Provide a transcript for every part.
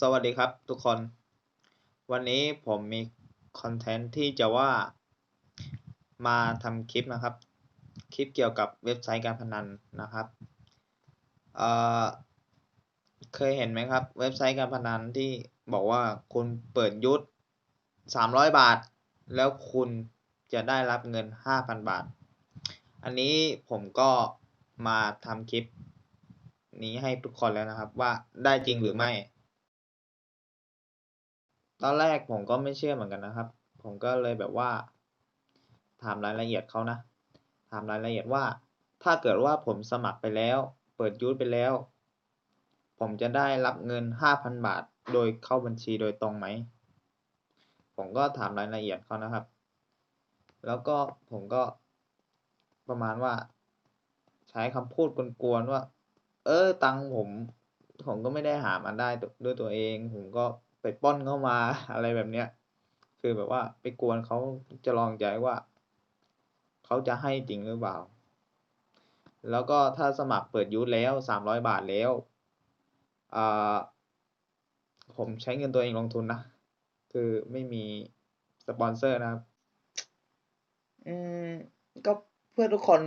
สวัสดีครับทุกคน วันนี้ผมมีคอนเทนต์ที่จะว่ามาทำคลิปนะครับ คลิปเกี่ยวกับเว็บไซต์การพนันนะครับเเคยเห็นไหมครับ เว็บไซต์การพนันที่บอกว่าคุณเปิดยุทธ300 บาท แล้วคุณจะได้รับเงิน 5,000 บาท อันนี้ผมก็มาทำคลิป นี้ให้ทุกคนแล้วนะครับ ว่าได้จริงหรือไม่ ตอนแรกผมก็ไม่เชื่อเหมือนกันนะครับ ผมก็เลยแบบว่า ถามรายละเอียดเขานะ ถามรายละเอียดว่า ถ้าเกิดว่าผมสมัครไปแล้ว เปิดยูทไปแล้ว ผมจะได้รับเงิน 5,000 บาท โดยเข้าบัญชีโดยตรงไหม ผมก็ถามรายละเอียดเขานะครับ แล้วก็ผมก็ประมาณว่า ใช้คำพูดกวนๆว่า เออ ตังผม ผมก็ไม่ได้หามาได้ด้วยตัวเอง ผมก็ไปปล้นเข้ามาอะไรแบบเนี้ย คือแบบว่าไปกวนเขาจะลองใจว่า เขาจะให้จริงหรือเปล่า แล้วก็ถ้าสมัครเปิดยูทแล้วสามร้อยบาทแล้วอ่าผมใช้เงินตัวเองลงทุนนะ คือไม่มีสปอนเซอร์นะครับ อืม ก็เพื่อทุกคน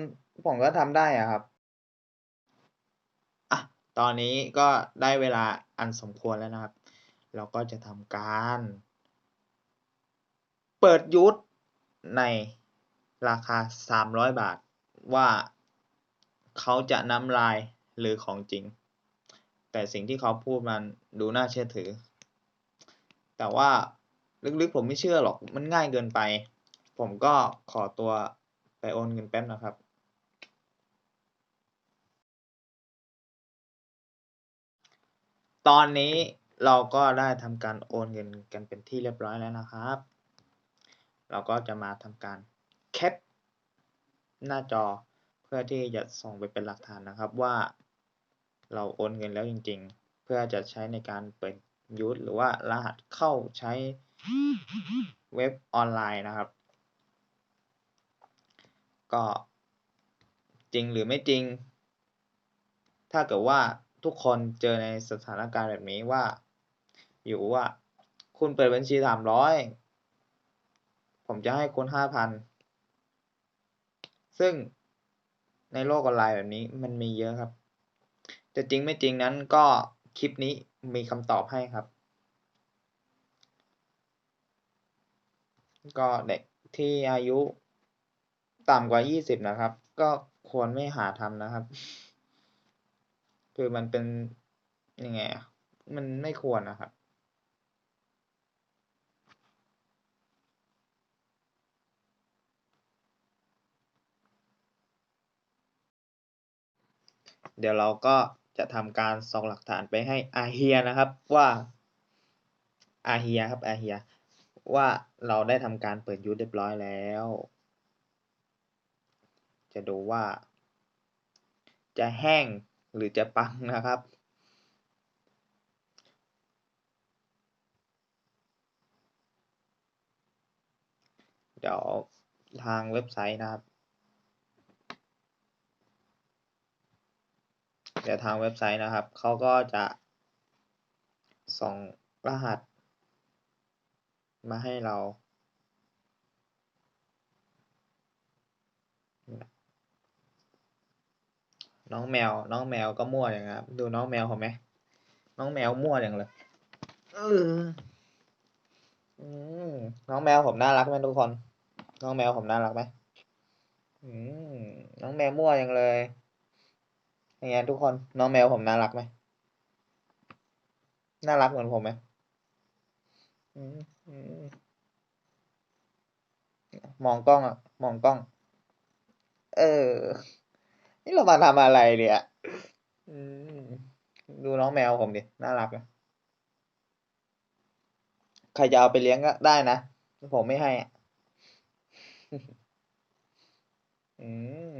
ผมก็ทำได้อะครับ ตอนนี้ก็ได้เวลาอันสมควรแล้วนะครับ เราก็จะทำการ เปิดยูทธในราคา 300 บาท ว่าเขาจะนำลายหรือของจริง แต่สิ่งที่เขาพูดมันดูน่าเชื่อถือ แต่ว่าลึกๆผมไม่เชื่อหรอกมันง่ายเกินไป ผมก็ขอตัวไปโอนเงินแป๊บนะครับ ตอนนี้เราก็ได้ทำการโอนเงินกันเป็นที่เรียบร้อยแล้วนะครับ เราก็จะมาทำการแคปหน้าจอเพื่อที่จะส่งไปเป็นหลักฐานนะครับว่า เราโอนเงินแล้วจริง ๆ เพื่อจะใช้ในการเปิดยูทหรือว่ารหัสเข้าใช้เว็บออนไลน์นะครับ ก็จริงหรือไม่จริง ถ้าเกิดว่า ทุกคนเจอในสถานการณ์แบบนี้ว่า อยู่ว่า คุณเปิดบัญชีสามร้อยผมจะให้คุณห้าพันซึ่งในโลกออนไลน์แบบนี้มันมีเยอะครับจะจริงไม่จริงนั้นก็คลิปนี้มีคำตอบให้ครับ ก็เด็กที่อายุต่ำกว่ายี่สิบนะครับ ก็ควรไม่หาทำนะครับ คือมันเป็นยังไงมันไม่ควรนะครับเดี๋ยวเราก็จะทำการส่งหลักฐานไปให้อาเฮียนะครับว่าอาเฮียครับอาเฮียว่าเราได้ทำการเปิดยูทเรียบร้อยแล้ว จะดูว่า จะแห้ง หรือจะปังนะครับ เดี๋ยวทางเว็บไซต์นะครับ เดี๋ยวทางเว็บไซต์นะครับ เขาก็จะส่งรหัสมาให้เรา น้องแมว น้องแมวก็มั่วอย่างครับ ดูน้องแมวผมไหมน้องแมวมั่วอย่างเลยเอออืมน้องแมวผมน่ารักไหมทุกคน น้องแมวผมน่ารักไหมอืมน้องแมวมั่วอย่างเลยยังไงทุกคน น้องแมวผมน่ารักไหมน่ารักเหมือนผมไหมอืมอืมมองกล้องอะมองกล้อง เออ นี่เรามาทำอะไรเนี่ยอืมดูน้องแมวผมดิ น่ารักอะใครจะเอาไปเลี้ยงก็ได้นะ ผมไม่ให้อะอืม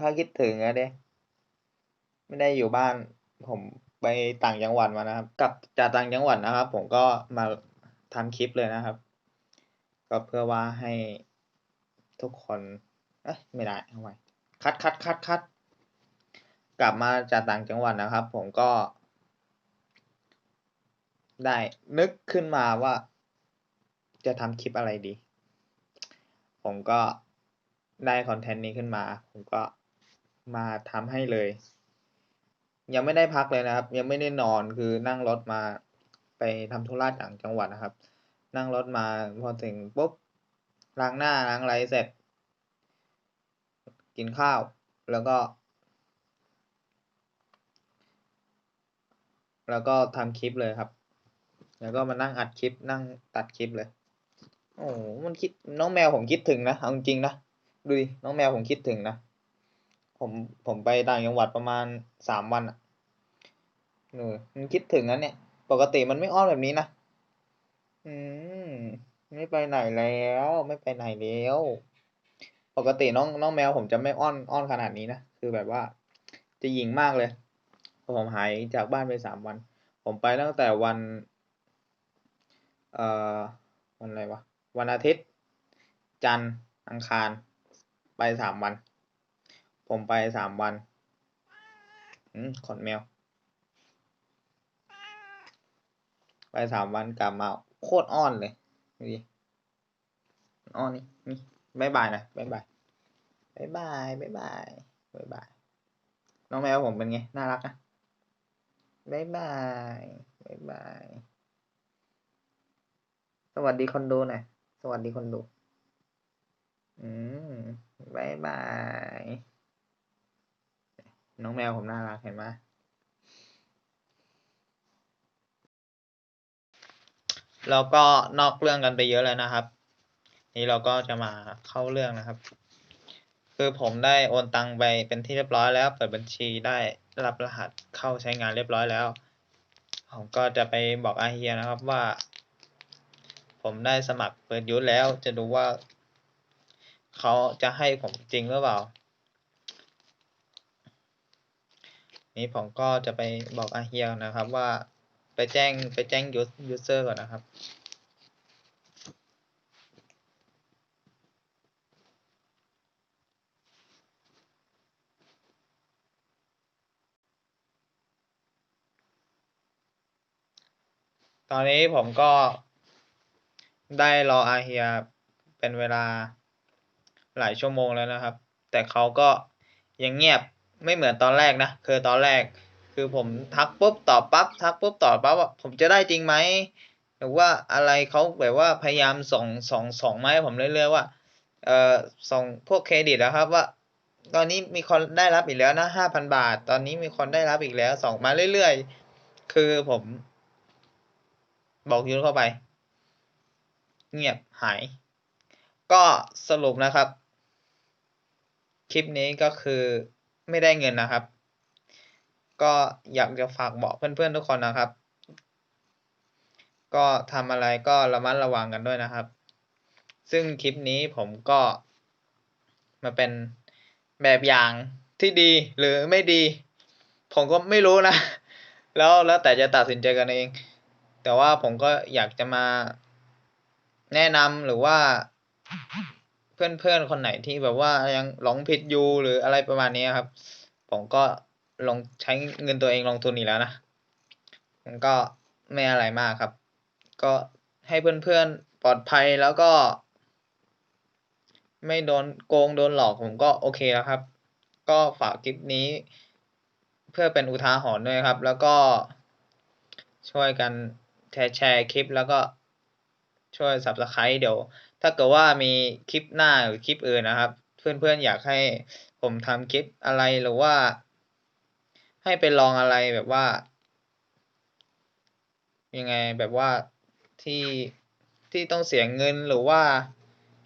ถ้าคิดถึงอะเด้ไม่ได้อยู่บ้าน ผมไปต่างจังหวัดมานะครับ กลับจากต่างจังหวัดนะครับ ผมก็มาทำคลิปเลยนะครับ ก็เพื่อว่าให้ทุกคน เอ้ยไม่ได้เอาไว้ คัดคัดคัดคัดกลับมาจากต่างจังหวัดนะครับ ผมก็ ได้นึกขึ้นมาว่า จะทำคลิปอะไรดี ผมก็ได้คอนเทนต์นี้ขึ้นมา ผมก็มาทำให้เลย ยังไม่ได้พักเลยนะครับ ยังไม่ได้นอนคือนั่งรถมาไปทำธุระต่างจังหวัดนะครับ นั่งรถมาพอถึงปุ๊บล้างหน้าล้างอะไรเสร็จ กินข้าว แล้วก็ แล้วก็ทำคลิปเลยครับ แล้วก็มานั่งอัดคลิปนั่งตัดคลิปเลย โอ้มันคิดน้องแมวผมคิดถึงนะเอาจริงนะดูดิน้องแมวผมคิดถึงนะผมผมไปต่างจังหวัดประมาณสามวันอะเออมันคิดถึงนะเนี่ย ปกติมันไม่อ้อนแบบนี้นะอืมไม่ไปไหนแล้ว ไม่ไปไหนแล้ว ปกติน้องน้องแมวผมจะไม่อ้อนอ้อนขนาดนี้นะ คือแบบว่าจะหยิงมากเลยพอผมหายจากบ้านไปสามวัน ผมไปตั้งแต่วัน เอ่อ วันอะไรวะ วันอาทิตย์ จันทร์ อังคาร ไปสามวัน ผมไปสามวัน อืมขนแมว ไปสามวันกลับมาโคตรอ้อนเลยดูดิอ้อนนี่นี่ บายบายนะบายบายบายบายบายบายบายบายน้องแมวผมเป็นไง น่ารักนะบายบายบายบาย สวัสดีคนดูหน่อยสวัสดีคนดู อืมบายบาย น้องแมวผมน่ารักเห็นไหมเราก็นอกเรื่องกันไปเยอะแล้วนะครับ นี่เราก็จะมาเข้าเรื่องนะครับ คือผมได้โอนตังไปเป็นที่เรียบร้อยแล้ว เปิดบัญชีได้รับรหัสเข้าใช้งานเรียบร้อยแล้ว ผมก็จะไปบอกอาเฮียนะครับว่า ผมได้สมัครเปิดยูทแล้วจะดูว่าเขาจะให้ผมจริงหรือเปล่า นี่ผมก็จะไปบอกอาเฮียนะครับว่าไปแจ้งไปแจ้งยูยูเซอร์ก่อนนะครับ ตอนนี้ผมก็ได้รออาเฮียเป็นเวลาหลายชั่วโมงแล้วนะครับ แต่เขาก็ยังเงียบไม่เหมือนตอนแรกนะ คือตอนแรก คือผมทักปุ๊บตอบปั๊บทักปุ๊บตอบปั๊บว่าผมจะได้จริงไหมหรือว่าอะไรเขาแบบว่าพยายามส่งส่งส่งมาให้ผมเรื่อยๆว่าเอ่อส่งพวกเครดิตนะครับว่า ตอนนี้มีคนได้รับอีกแล้วนะห้าพันบาท ตอนนี้มีคนได้รับอีกแล้วส่งมาเรื่อยๆ คือผม บอกยูนเข้าไป เงียบหาย ก็สรุปนะครับ คลิปนี้ก็คือไม่ได้เงินนะครับ ก็อยากจะฝากบอกเพื่อนๆทุกคนนะครับ ก็ทำอะไรก็ระมัดระวังกันด้วยนะครับ ซึ่งคลิปนี้ผมก็มาเป็นแบบอย่างที่ดีหรือไม่ดี ผมก็ไม่รู้นะ แล้วแล้วแต่จะตัดสินใจกันเอง แต่ว่าผมก็อยากจะมาแนะนำหรือว่า เพื่อนๆคนไหนที่แบบว่ายังหลงผิดอยู่หรืออะไรประมาณนี้ครับ ผมก็ลงใช้เงินตัวเองลงทุนอีกแล้วนะมันก็ไม่อะไรมากครับ ก็ให้เพื่อนๆปลอดภัยแล้วก็ ไม่โดนโกงโดนหลอกผมก็โอเคแล้วครับ ก็ฝากคลิปนี้ เพื่อเป็นอุทาหรณ์ด้วยครับ แล้วก็ช่วยกัน แชร์แชร์คลิปแล้วก็ช่วย subscribe เดี๋ยว ถ้าเกิดว่ามีคลิปหน้าหรือคลิปอื่นนะครับ เพื่อนๆอยากให้ผมทำคลิปอะไรหรือว่า ให้ไปลองอะไรแบบว่า ยังไงแบบว่าที่ที่ต้องเสียเงินหรือว่า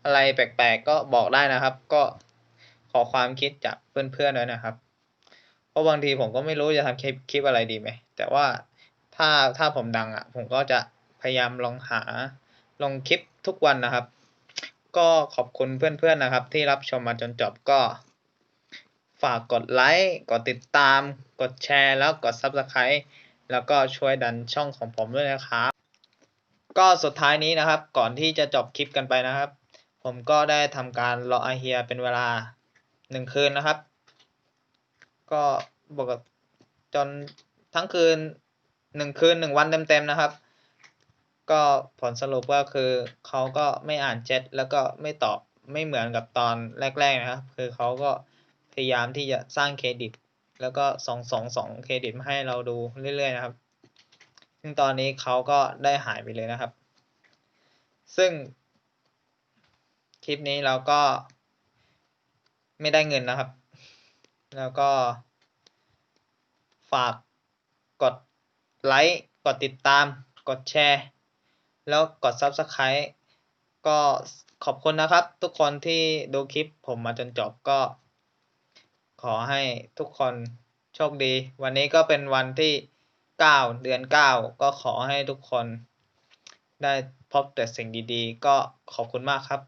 อะไรแปลกๆก็บอกได้นะครับ ก็ขอความคิดจากเพื่อนๆด้วยนะครับ เพราะบางทีผมก็ไม่รู้จะทำคลิปคลิปอะไรดีไหมแต่ว่า ถ้าถ้าผมดังอะ ผมก็จะพยายามลองหาลงคลิปทุกวันนะครับ ก็ขอบคุณเพื่อนๆนะครับ ที่รับชมมาจนจบก็ ฝากกดไลค์กดติดตาม กดแชร์ แล้วกด Subscribe แล้วก็ช่วยดันช่องของผมด้วยนะครับ ก็สุดท้ายนี้นะครับ ก่อนที่จะจบคลิปกันไปนะครับ ผมก็ได้ทำการรออาเฮียเป็นเวลาหนึ่งคืนนะครับ ก็บอกกับจนทั้งคืน หนึ่งคืนหนึ่งวันเต็มๆนะครับ ก็ผลสรุปก็คือเขาก็ไม่อ่านแชทแล้วก็ไม่ตอบไม่เหมือนกับตอนแรก ๆนะครับ คือเขาก็พยายามที่จะสร้างเครดิต แล้วก็ส่งส่งส่งเครดิตมาให้เราดูเรื่อยๆนะครับ ซึ่งตอนนี้เขาก็ได้หายไปเลยนะครับ ซึ่งคลิปนี้เราก็ไม่ได้เงินนะครับ แล้วก็ฝากกด ไลค์กดติดตาม กดแชร์ แล้วกด Subscribe ก็ขอบคุณนะครับ ทุกคนที่ดูคลิปผมมาจนจบก็ ขอให้ทุกคนโชคดี วันนี้ก็เป็นวันที่ 9 เดือน 9 ก็ขอให้ทุกคนได้พบแต่สิ่งดีๆ ก็ขอบคุณมากครับ